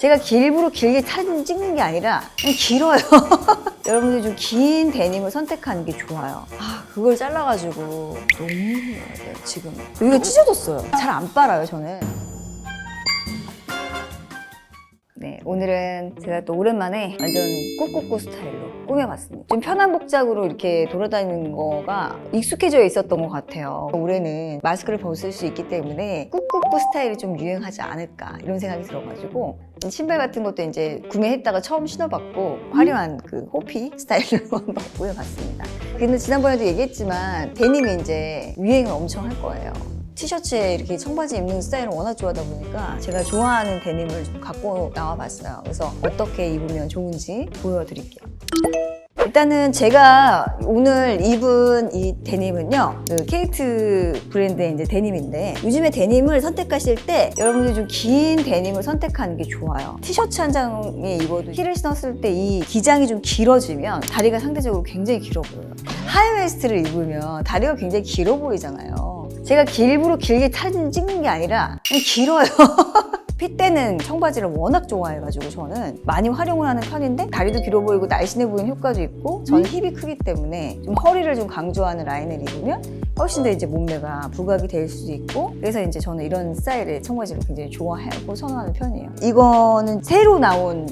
제가 일부러 길게 사진 찍는 게 아니라 그냥 길어요. 여러분들 좀 긴 데님을 선택하는 게 좋아요. 아, 그걸 잘라가지고 너무 힘들어요, 지금. 여기가 찢어졌어요. 잘 안 빨아요, 저는. 네, 오늘은 제가 또 오랜만에 완전 꾸꾸꾸 스타일로 꾸며봤습니다. 좀 편한 복장으로 이렇게 돌아다니는 거가 익숙해져 있었던 것 같아요. 올해는 마스크를 벗을 수 있기 때문에 꾸꾸꾸 스타일이 좀 유행하지 않을까 이런 생각이 들어가지고 신발 같은 것도 이제 구매했다가 처음 신어봤고 화려한 그 호피 스타일로 한번 꾸며봤습니다. 근데 지난번에도 얘기했지만 데님이 이제 유행을 엄청 할 거예요. 티셔츠에 이렇게 청바지 입는 스타일을 워낙 좋아하다 보니까 제가 좋아하는 데님을 좀 갖고 나와봤어요. 그래서 어떻게 입으면 좋은지 보여드릴게요. 일단은 제가 오늘 입은 이 데님은요, 그 케이트 브랜드의 이제 데님인데, 요즘에 데님을 선택하실 때 여러분들이 좀긴 데님을 선택하는 게 좋아요. 티셔츠 한 장에 입어도 힐을 신었을 때 이 기장이 좀 길어지면 다리가 상대적으로 굉장히 길어 보여요. 하이웨스트를 입으면 다리가 굉장히 길어 보이잖아요. 제가 일부러 길게 사진 찍는 게 아니라 그냥 길어요. 핏대는 청바지를 워낙 좋아해가지고 저는 많이 활용을 하는 편인데 다리도 길어 보이고 날씬해 보이는 효과도 있고 저는 힙이 크기 때문에 좀 허리를 좀 강조하는 라인을 입으면 훨씬 더 이제 몸매가 부각이 될 수도 있고 그래서 이제 저는 이런 스타일의 청바지를 굉장히 좋아하고 선호하는 편이에요. 이거는 새로 나온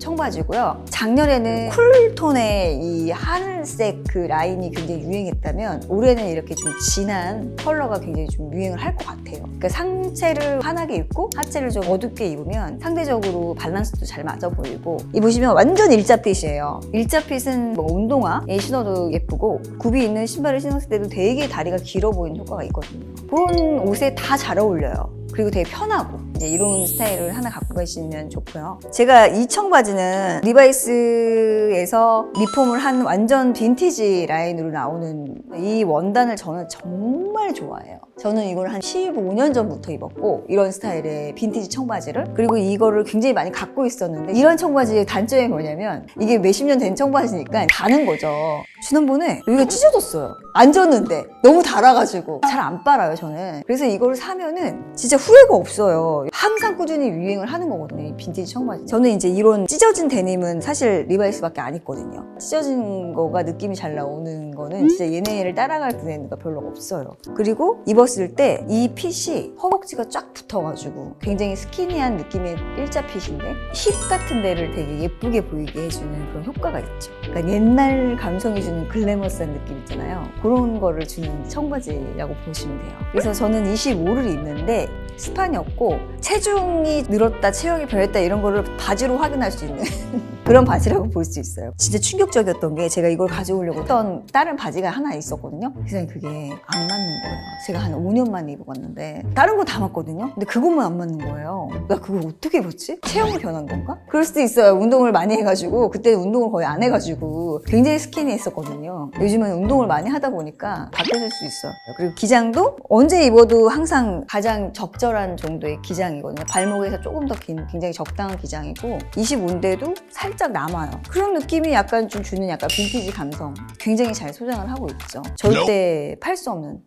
청바지고요. 작년에는 쿨톤의 이 하늘색 그 라인이 굉장히 유행했다면 올해는 이렇게 좀 진한 컬러가 굉장히 좀 유행을 할 것 같아요. 그러니까 상체를 환하게 입고 하체를 좀 어둡게 입으면 상대적으로 밸런스도 잘 맞아 보이고 입으시면 완전 일자핏이에요. 일자핏은 뭐 운동화에 신어도 예쁘고 굽이 있는 신발을 신었을 때도 되게 다리가 길어 보이는 효과가 있거든요. 그런 옷에 다 잘 어울려요. 그리고 되게 편하고 이제 이런 스타일을 하나 갖고 가시면 좋고요. 제가 이 청바지는 리바이스에서 리폼을 한 완전 빈티지 라인으로 나오는 이 원단을 저는 정말 좋아해요. 저는 이걸 한 15년 전부터 입었고 이런 스타일의 빈티지 청바지를 그리고 이거를 굉장히 많이 갖고 있었는데 이런 청바지의 단점이 뭐냐면 이게 몇십 년 된 청바지니까 다는 거죠. 지난번에 여기가 찢어졌어요. 안 졌는데 너무 달아가지고 잘 안 빨아요 저는. 그래서 이거를 사면은 진짜 후회가 없어요. 항상 꾸준히 유행을 하는 거거든요. 이 빈티지 청바지. 저는 이제 이런 찢어진 데님은 사실 리바이스밖에 안 입거든요. 찢어진 거가 느낌이 잘 나오는 거는 진짜 얘네를 따라갈 브랜드가 별로 없어요. 그리고 입었을 때 이 핏이 허벅지가 쫙 붙어가지고 굉장히 스키니한 느낌의 일자 핏인데 힙 같은 데를 되게 예쁘게 보이게 해주는 그런 효과가 있죠. 그러니까 옛날 감성이 주는 글래머스한 느낌 있잖아요. 그런 거를 주는 청바지라고 보시면 돼요. 그래서 저는 25를 입는데 스판이 없고 체중이 늘었다, 체형이 변했다 이런 거를 바지로 확인할 수 있는 그런 바지라고 볼 수 있어요. 진짜 충격적이었던 게 제가 이걸 가져오려고 했던 다른 바지가 하나 있었거든요. 그래서 그게 안 맞는 거예요. 제가 한 5년 만에 입어봤는데 다른 거 다 맞거든요. 근데 그것만 안 맞는 거예요. 나 그걸 어떻게 입었지? 체형이 변한 건가? 그럴 수도 있어요. 운동을 많이 해가지고 그때 운동을 거의 안 해가지고 굉장히 스키니했었거든요. 요즘은 운동을 많이 하다 보니까 바뀌었을 수 있어요. 그리고 기장도 언제 입어도 항상 가장 적절한 정도의 기장 이거든요. 발목에서 조금 더 긴 굉장히 적당한 기장이고 25인데도 살짝 남아요. 그런 느낌이 약간 좀 주는 약간 빈티지 감성. 굉장히 잘 소장을 하고 있죠. 절대 팔 수 없는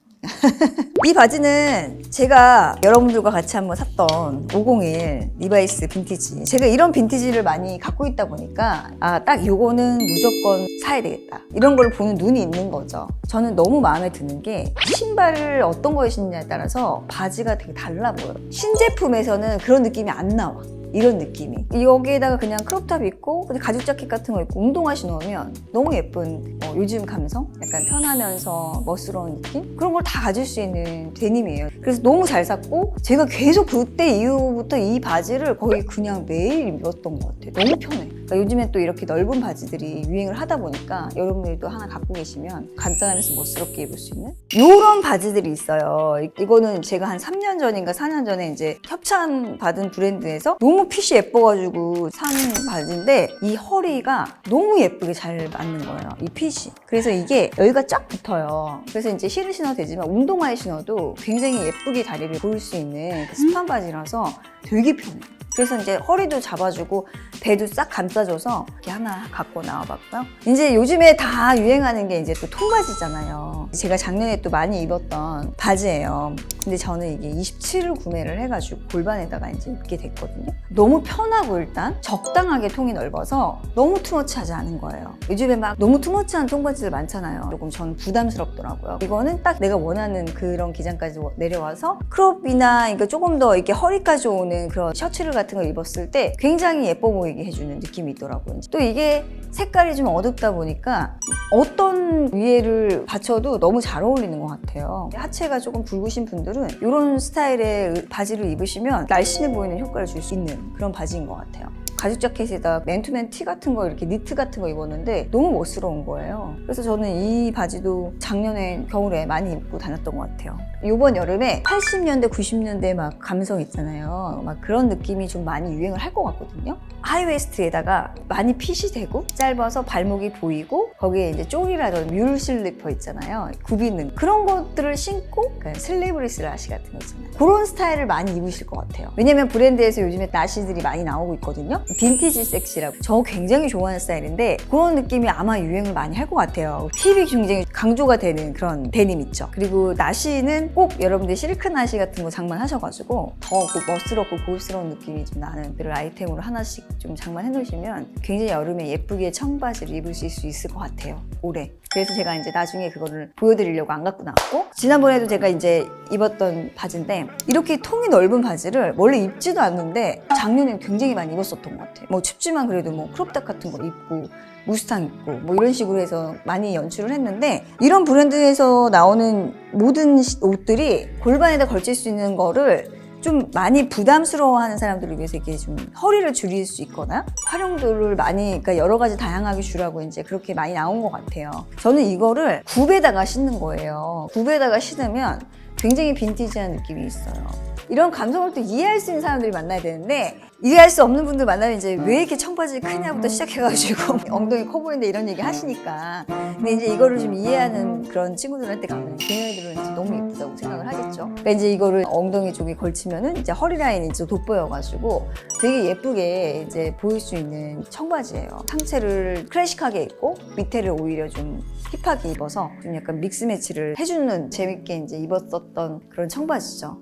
이 바지는 제가 여러분들과 같이 한번 샀던 501 리바이스 빈티지. 제가 이런 빈티지를 많이 갖고 있다 보니까 아, 딱 요거는 무조건 사야 되겠다. 이런 걸 보는 눈이 있는 거죠. 저는 너무 마음에 드는 게 신발을 어떤 거에 신냐에 따라서 바지가 되게 달라 보여요. 신제품에서는 그런 느낌이 안 나와. 이런 느낌이. 여기에다가 그냥 크롭탑 입고 가죽 자켓 같은 거 입고 운동화 신으면 너무 예쁜 어, 요즘 감성? 약간 편하면서 멋스러운 느낌? 그런 걸 다 가질 수 있는 데님이에요. 그래서 너무 잘 샀고 제가 계속 그때 이후부터 이 바지를 거의 그냥 매일 입었던 것 같아요. 너무 편해. 그러니까 요즘에 또 이렇게 넓은 바지들이 유행을 하다 보니까 여러분들도 하나 갖고 계시면 간단하면서 멋스럽게 입을 수 있는 이런 바지들이 있어요. 이- 이거는 제가 한 3년 전인가 4년 전에 이제 협찬 받은 브랜드에서 너무 핏이 예뻐가지고 산 바지인데 이 허리가 너무 예쁘게 잘 맞는 거예요. 이 핏이. 그래서 이게 여기가 쫙 붙어요. 그래서 이제 힐을 신어도 되지만 운동화에 신어도 굉장히 예쁘게 다리를 보일 수 있는 그 스판 바지라서 되게 편해요. 그래서 이제 허리도 잡아주고 배도 싹 감싸줘서 이렇게 하나 갖고 나와봤고요. 이제 요즘에 다 유행하는 게 이제 또 통바지잖아요. 제가 작년에 또 많이 입었던 바지예요. 근데 저는 이게 27을 구매를 해가지고 골반에다가 이제 입게 됐거든요. 너무 편하고 일단 적당하게 통이 넓어서 너무 투머치하지 않은 거예요. 요즘에 막 너무 투머치한 통바지들 많잖아요. 조금 저는 부담스럽더라고요. 이거는 딱 내가 원하는 그런 기장까지 내려와서 크롭이나 그러니까 조금 더 이렇게 허리까지 오는 그런 셔츠를 같은 걸 입었을 때 굉장히 예뻐 보이 게 해주는 느낌이 있더라고요. 또 이게 색깔이 좀 어둡다 보니까 어떤 위에를 받쳐도 너무 잘 어울리는 것 같아요. 하체가 조금 굵으신 분들은 이런 스타일의 바지를 입으시면 날씬해 보이는 효과를 줄 수 있는 그런 바지인 것 같아요. 가죽 자켓에다 맨투맨 티 같은 거 이렇게 니트 같은 거 입었는데 너무 멋스러운 거예요. 그래서 저는 이 바지도 작년에 겨울에 많이 입고 다녔던 것 같아요. 이번 여름에 80년대, 90년대 막 감성 있잖아요. 막 그런 느낌이 좀 많이 유행을 할 것 같거든요. 하이웨스트에다가 많이 핏이 되고 짧아서 발목이 보이고 거기에 이제 쪽이라든지 뮬 슬리퍼 있잖아요. 굽이는 그런 것들을 신고 그 슬리브리스 라시 같은 거 있잖아요. 그런 스타일을 많이 입으실 것 같아요. 왜냐면 브랜드에서 요즘에 나시들이 많이 나오고 있거든요. 빈티지 섹시라고 저 굉장히 좋아하는 스타일인데 그런 느낌이 아마 유행을 많이 할 것 같아요. 팁이 굉장히 강조가 되는 그런 데님 있죠. 그리고 나시는 꼭 여러분들 실크 나시 같은 거 장만하셔가지고 더 멋스럽고 고급스러운 느낌이 좀 나는 그런 아이템으로 하나씩 좀 장만해 놓으시면 굉장히 여름에 예쁘게 청바지를 입으실 수 있을 것 같아요. 올해. 그래서 제가 이제 나중에 그거를 보여드리려고 안 갖고 나왔고 지난번에도 제가 이제 입었던 바지인데 이렇게 통이 넓은 바지를 원래 입지도 않는데 작년엔 굉장히 많이 입었었던 것 같아요. 뭐 춥지만 그래도 뭐 크롭탑 같은 거 입고 무스탕 입고 뭐 이런 식으로 해서 많이 연출을 했는데 이런 브랜드에서 나오는 모든 시- 옷들이 골반에다 걸칠 수 있는 거를 좀 많이 부담스러워하는 사람들을 위해서 이렇게 좀 허리를 줄일 수 있거나 활용도를 많이 그러니까 여러 가지 다양하게 주라고 이제 그렇게 많이 나온 것 같아요. 저는 이거를 굽에다가 신는 거예요. 굽에다가 신으면 굉장히 빈티지한 느낌이 있어요. 이런 감성을 또 이해할 수 있는 사람들이 만나야 되는데 이해할 수 없는 분들 만나면 이제 왜 이렇게 청바지 크냐부터 시작해가지고 엉덩이 커 보이는데 이런 얘기 하시니까 근데 이제 이거를 좀 이해하는 그런 친구들한테 가면 걔네들은 이제 너무 예쁘다고 생각을 하겠죠. 그러니까 이제 이거를 엉덩이 쪽에 걸치면은 이제 허리 라인이 이제 돋보여가지고 되게 예쁘게 이제 보일 수 있는 청바지예요. 상체를 클래식하게 입고 밑에를 오히려 좀 힙하게 입어서 좀 약간 믹스 매치를 해주는 재밌게 이제 입었었던 그런 청바지죠.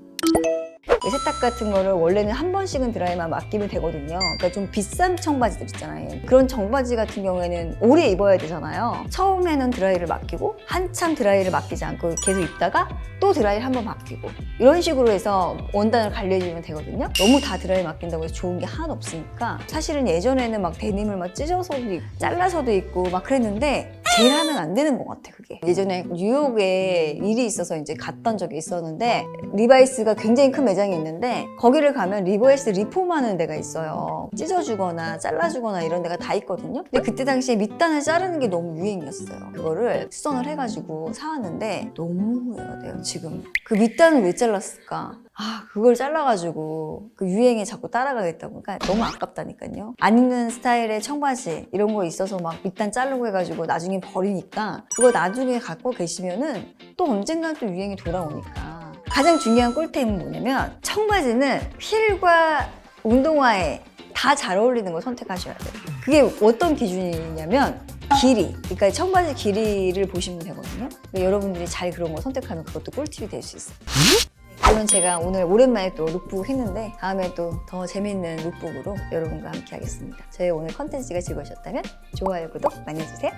이 세탁 같은 거를 원래는 한 번씩은 드라이만 맡기면 되거든요. 그러니까 좀 비싼 청바지들 있잖아요. 그런 청바지 같은 경우에는 오래 입어야 되잖아요. 처음에는 드라이를 맡기고 한참 드라이를 맡기지 않고 계속 입다가 또 드라이를 한 번 맡기고 이런 식으로 해서 원단을 관리해주면 되거든요. 너무 다 드라이 맡긴다고 해서 좋은 게 하나도 없으니까 사실은 예전에는 막 데님을 막 찢어서도 입고 잘라서도 입고 막 그랬는데 제일 하면 안 되는 것 같아 그게. 예전에 뉴욕에 일이 있어서 이제 갔던 적이 있었는데 리바이스가 굉장히 큰 매장이 있는데 거기를 가면 리바이스 리폼하는 데가 있어요. 찢어주거나 잘라주거나 이런 데가 다 있거든요. 근데 그때 당시에 밑단을 자르는 게 너무 유행이었어요. 그거를 수선을 해가지고 사왔는데 너무 후회가 돼요 지금. 그 밑단을 왜 잘랐을까? 아 그걸 잘라가지고 그 유행에 자꾸 따라가겠다 보니까 너무 아깝다니까요. 안 입는 스타일의 청바지 이런 거 있어서 막 밑단 자르고 해가지고 나중에 버리니까 그거 나중에 갖고 계시면은 또 언젠간 또 유행이 돌아오니까. 가장 중요한 꿀템은 뭐냐면 청바지는 힐과 운동화에 다 잘 어울리는 걸 선택하셔야 돼요. 그게 어떤 기준이냐면 길이. 그러니까 청바지 길이를 보시면 되거든요. 여러분들이 잘 그런 거 선택하면 그것도 꿀팁이 될 수 있어요. 그러면 제가 오늘 오랜만에 또 룩북 했는데 다음에 또 더 재밌는 룩북으로 여러분과 함께 하겠습니다. 저희 오늘 컨텐츠가 즐거우셨다면 좋아요, 구독 많이 해주세요.